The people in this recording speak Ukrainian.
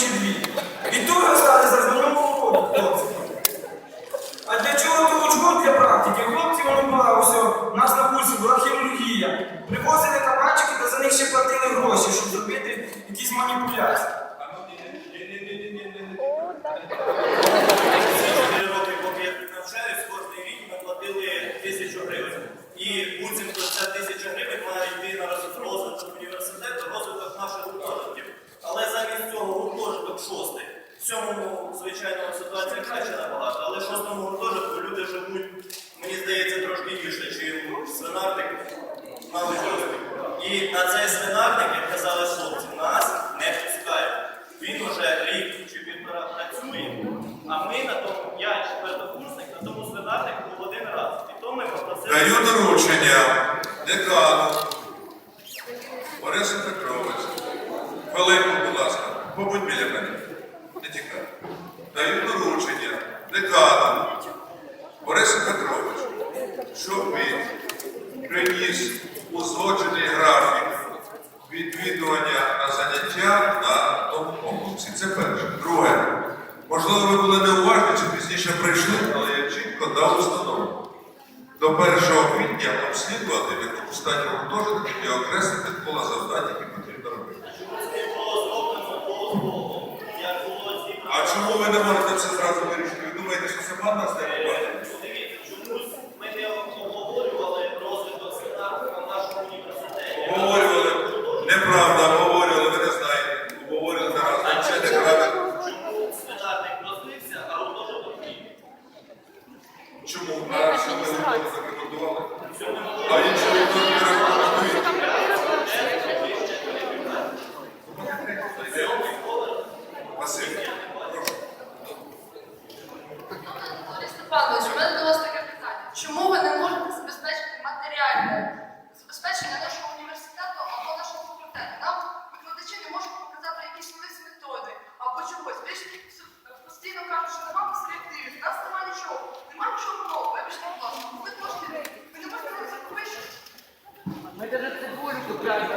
чи дві. Від того стали за знайомого роду, хлопці. А для чого то учбу для практики? Хлопці воно мало все. У нас на курсі була хірургія. Привозили кабачки та за них ще платили гроші, щоб зробити якісь маніпуляції. І буцімто ця тисяча гривень має йти на роз- розвиток університету, сьомому, звичайно, ситуація краще набагато, але в шостому гуртожитку люди живуть, мені здається, трошки гірше, ніж свинартик на Личовській. І на цей свинарник, як казали хлопці, нас не пускають. Він уже рік чи півтора працює, а ми на тому, я четвертокурсник, на тому свинарнику був один раз. І то ми попросили. Даю доручення декану Борису Петрович. Хвилинку, будь ласка, побудь біля мене. Не тікай. Даю доручення декану Борису Петровичу, щоб він приніс узгоджений графік відвідування на заняття на тому конкурсі. Це перше. Друге. Можливо, ви були неуважні чи пізніше прийшли, але я чітко дав установу до 1 квітня обслідувати, в якому стані гуртожиток і окреслити коло завдань, які потрібно робити. А чому ви не можете це зразу вирішити? Ви думаєте, що пан нас не правда, обговорювали, ви не знаєте. Обговорювали не раз. А чи не рада? Чому свинарник розлився, а розложив ні? Чому? А що ми не закоментували? А інші ніхто не рекомендує. У мене до вас таке питання. Чому ви не можете забезпечити матеріальне Ми даже цибулю купляємо.